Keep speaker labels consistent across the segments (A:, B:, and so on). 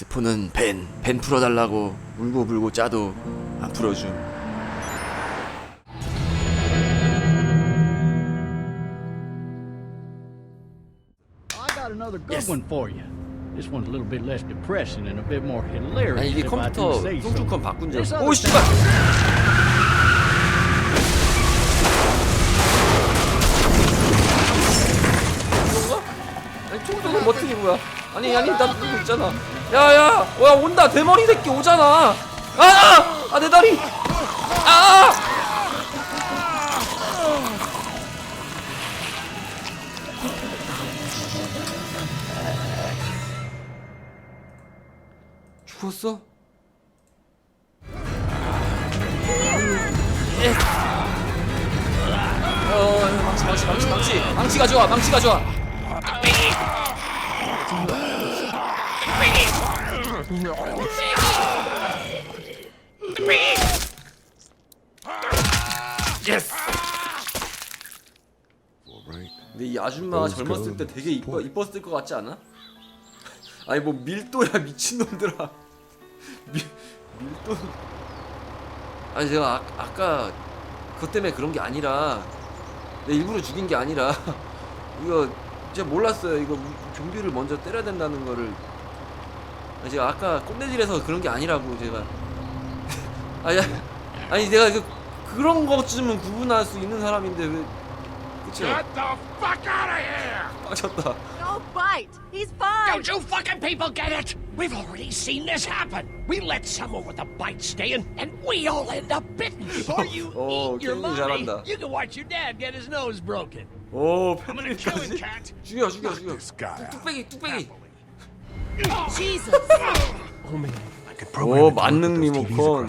A: 스폰은 벤, 벤 풀어달라고 울고 불고 짜도 안 풀어줌.
B: I got another good one for you. This one's a little bit less depressing and a bit more hilarious.
A: 아니 이게
B: if I do
A: 컴퓨터
B: say so.
A: 송출컴 바꾼 줄.
B: This
A: 오
B: other
A: 씨발. 이건가? 아니 총소는 버튼이 뭐야? 아니 아니 나 누구 있잖아. 야야, 와 온다 대머리 새끼 오잖아. 아, 아내 다리. 아. 죽었어? 예. 어, 망치, 망치, 망치, 망치, 망치 가져와, 망치 가져와. 예스. 근데 이 아줌마가 젊었을 때 되게 이뻐, 이뻤을 것 같지 않아? 아니 뭐 밀도야 미친놈들아 밀, 밀도 아니 제가 아, 아까 그것 때문에 그런 게 아니라 내 일부러 죽인 게 아니라 이거 제가 몰랐어요 이거 좀비를 먼저 때려야 된다는 거를 제가 아까 꼰대질해서 그런 게 아니라고 제가 아니 아니 내가 그, 그런 것쯤은 구분할 수 있는 사람인데 왜 그쵸
C: Get the fuck out of here!
A: 빠졌다
D: Don't bite. He's fine.
C: Don't you fucking people get it? We've already seen this happen. We let someone with a bite stay in, and we all end up bitten.
E: Or you
A: 어
E: eat your mommy.
A: 잘한다
E: You can watch your dad get his nose broken.
A: 오
E: cat.
A: 죽여 죽여 죽여. 뚝배기 뚝배기.
F: Oh
A: 오,
F: TVs
A: 리모컨.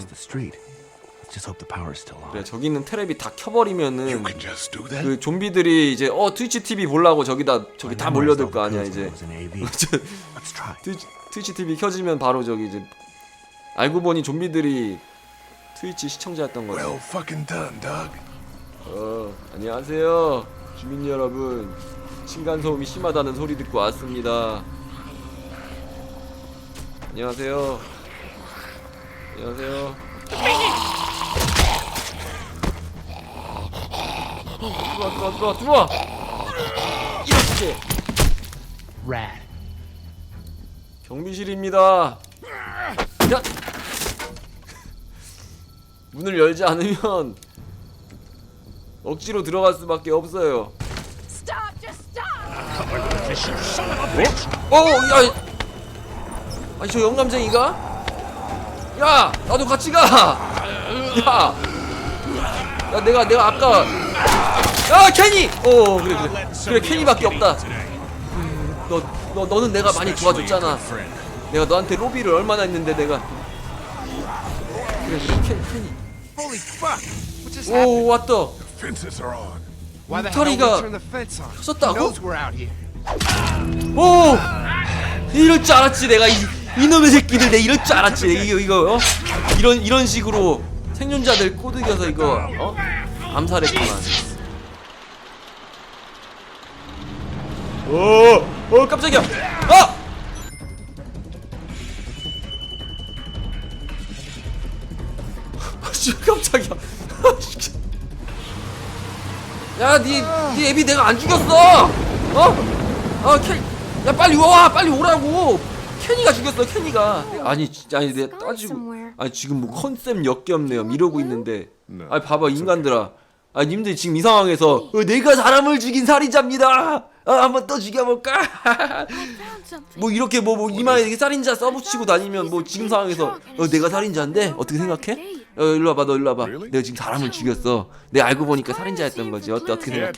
A: 그래 저기 있는 테레비 다 켜버리면은
C: You can just do that?
A: 그 좀비들이 이제 어 트위치 TV 보려고 저기다 저기 다 몰려들 거 아니야 이제. 트위치, 트위치 TV 켜지면 바로 저기 이제 알고 보니 좀비들이 트위치 시청자였던 거지
C: Well fucking done, Doug.
A: 어 안녕하세요 주민 여러분 층간소음이 심하다는 소리 듣고 왔습니다. 안녕하세요. 안녕하세요. 들어와 들어와 들어와 들어와! 이렇게!
E: Rat.
A: 경비실입니다. 야! 문을 열지 않으면 억지로 들어갈 수밖에 없어요
D: stop.
A: 어? 야! 아니 저 영감쟁이가? 야! 나도 같이 가! 야! 야 내가 내가 아까 야 케니! 어 그래 그래 그래 케니밖에 없다 음, 너, 너 너는 내가 많이 도와줬잖아 내가 너한테 로비를 얼마나 했는데 내가 그래 그래 케, 케니 오 왔다 울타리가
G: we turn the fence on? He
A: 섰다고?
G: knows we're out here.
A: 오! 이럴 줄 알았지 내가 이, 이놈의 새끼들 내 이럴 줄 알았지 이거 이거 어? 이런 이런 식으로 생존자들 꼬드겨서 이거 어? 암살했구만 오! 어 깜짝이야 아! 씨 깜짝이야 야, 니, 니 애비 내가 안 죽였어! 어? 어, 캔, 야, 빨리 와! 빨리 오라고! 캐니가 죽였어, 캐니가. 아니, 진짜, 아니, 내가 따지고. 아니, 지금 뭐 컨셉 역겹네요. 이러고 있는데. 아니, 봐봐, 인간들아. 아니, 님들 지금 이 상황에서, 어, 내가 사람을 죽인 살인자입니다! 아, 한번 또 죽여볼까? 뭐, 이렇게 뭐, 뭐, 이마에 이렇게 살인자 써붙이고 다니면, 뭐, 지금 상황에서, 어, 내가 살인자인데? 어떻게 생각해? 어, 일로 와봐, 너 일로 와봐. 내가 지금 사람을 죽였어. 내가 알고 보니까 살인자였던 거지. 어때, 어떻게 생각해?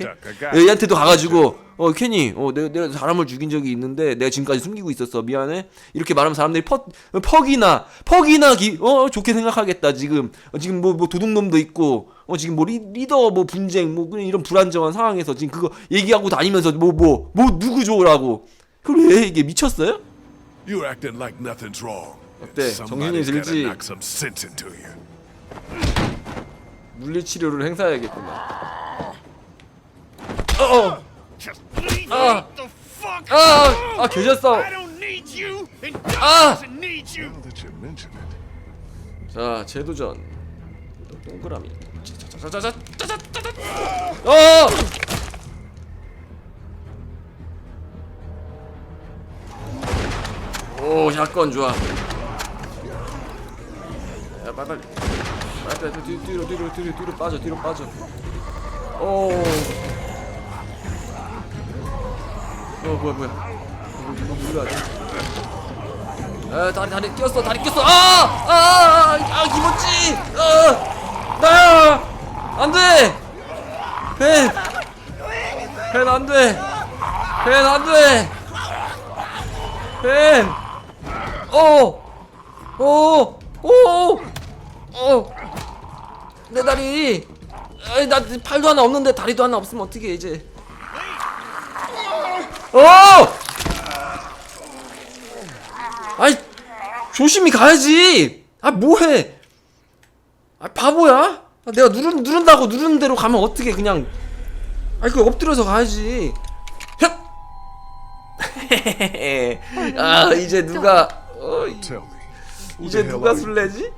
A: 어, 얘한테도 가가지고, 어, 케니, 어, 내가, 내가 사람을 죽인 적이 있는데, 내가 지금까지 숨기고 있었어. 미안해. 이렇게 말하면 사람들이 퍽, 어, 퍽이나, 퍽이나, 기, 어, 좋게 생각하겠다, 지금. 어, 지금 뭐, 뭐, 도둑놈도 있고, 어, 지금 뭐, 리, 리더, 뭐, 분쟁, 뭐, 그냥 이런 불안정한 상황에서 지금 그거 얘기하고 다니면서, 뭐, 뭐, 뭐, 누구 좋으라고. 그럼 왜 이게 미쳤어요?
C: You acting like nothing's wrong.
A: 어때? 정신이
C: Somebody's gotta
A: 들지?
C: knock some sense into you.
A: 물리치료를 행사해야겠구만. 어,
E: Just leave
A: Ah.
E: me the fuck
A: 아, 아, 계셨어.
E: I don't need you, and God
A: Ah.
E: doesn't need
H: Now that you mention it.
A: 자 재도전 동그라미 짜자자자자자자자 어 오, 샷건 좋아. 야, 빨리. 빨리 빨리 뒤로 뒤로 뒤로 뒤로 빠져 뒤로 빠져. 오. 어 뭐야 뭐야. 이거 이거 뭐야? 아 다리 다리 꼈어 다리 꼈어 아아아 김어치 아 나야 안돼 펜펜 안돼 펜 안돼 펜 오오오오내 다리 아이 나 팔도 하나 없는데 다리도 하나 없으면 어떻게 이제 오 아이 조심히 가야지. 아 뭐해? 아 바보야? 아, 내가 누른 누른다고 누르는 대로 가면 어떻게 그냥? 아이 그 엎드려서 가야지. 헥! 아 이제 누가 어,
H: Tell me. Who
A: 이제 누가? 술래지?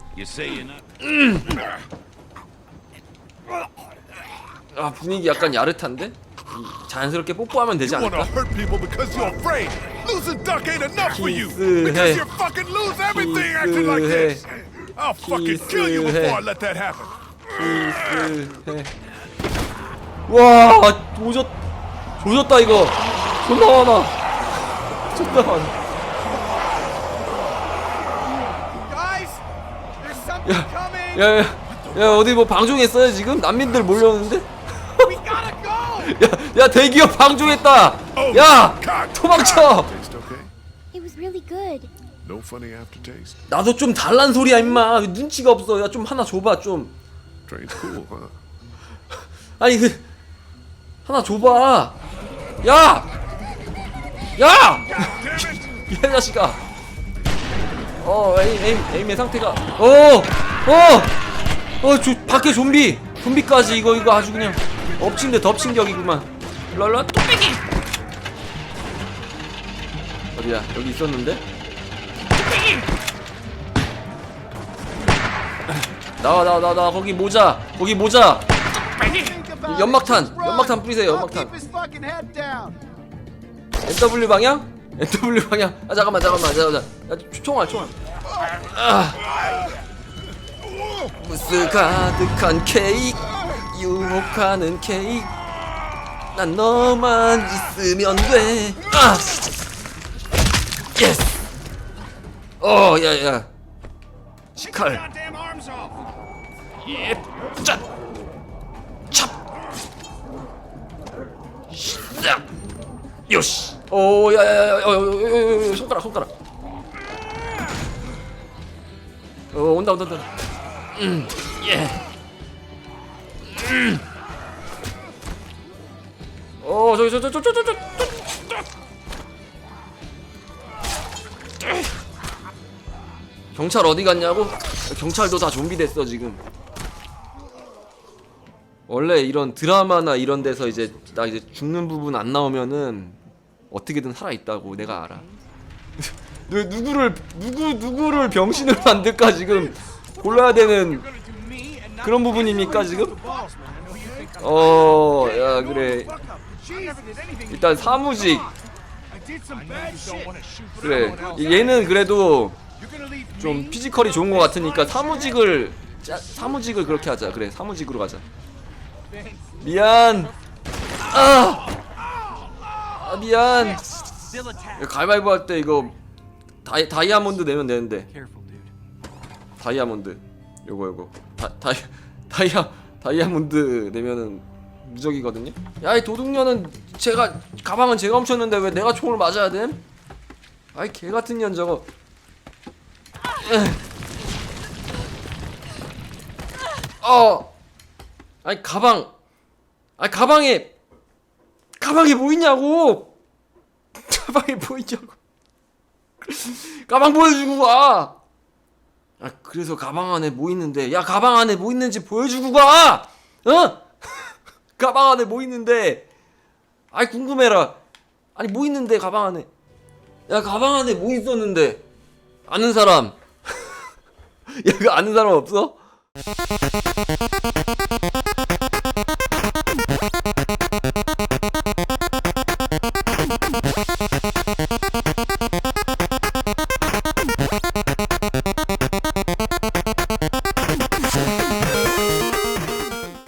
A: 아 분위기 약간 야릇한데? 이, 자연스럽게 뽀뽀하면 되지 않을까? 키스해.
H: I'll fucking kill you
A: 키스해.
H: before I let that happen.
A: 키스해. 와 조졌 조졌다 이거 존나 많아 존나 많아 야 야 야, 어디 뭐 방종했어요 지금 난민들 몰려오는데. 야, 야 대기업 방종했다 야 도망쳐. 나도 좀 달란 소리야 임마 눈치가 없어 야 좀 하나 줘봐 좀? 아니 그 하나 줘봐 야! 야! 이 자식아 어 에임 에임 에임의 상태가. 어어어 어, 저, 밖에 좀비. 좀비까지 이거 이거 아주 그냥 엎친 데 덮친 격이구만. 랄라 뚝배기! 어디야? 여기 있었는데? 나와 나와 나와 나와. 거기 모자. 거기 모자. 이 연막탄. 연막탄 뿌리세요 연막탄. NW 방향? NW 방향. 아 잠깐만 잠깐만 잠깐만. 야 총알 총알. 아. 무스 가득한 케이크 유혹하는 케이크 난 너만 있으면 돼. 아. 예스. 어 야야.
C: off!
A: 예. 짠. 찹. 야. 요시. 오, 야 야야, 어, 어, 어, 어, 어, 손가락, 손가락. 온다 온다 온다. 음, 예. 음. 어 저기 저저 저 저저 경찰 어디 갔냐고? 경찰도 다 좀비 됐어 지금. 원래 이런 드라마나 이런 데서 이제 나 이제 죽는 부분 안 나오면은 어떻게든 살아 있다고 내가 알아. 누 누구를 누구 누구를 병신으로 만들까 지금 골라야 되는 그런 부분입니까 지금? 어, 야 그래. 일단 사무직 그래. 얘는 그래도 좀 피지컬이 좋은 것 같으니까 사무직을 짜, 사무직을 그렇게 하자. 그래, 사무직으로 가자. 미안. 아, 아 미안. 가위바위보 할 때 이거 다이 다이아몬드 내면 되는데. 다이아몬드. 요거 요거. 다 다이 다이아 다이아몬드 내면은 무적이거든요. 야이 도둑년은 제가 가방은 제가 훔쳤는데 왜 내가 총을 맞아야 돼? 아이 개 같은 년 저거. 어. 아니 가방. 아니 가방에 가방에 뭐 있냐고. 가방에 뭐 있냐고. 가방 보여주고 가. 아 그래서 가방 안에 뭐 있는데 야 가방 안에 뭐 있는지 보여주고 가. 어? 가방 안에 뭐 있는데. 아이 궁금해라. 아니 뭐 있는데 가방 안에. 야 가방 안에 뭐 있었는데. 아는 사람 야 이거 아는 사람 없어?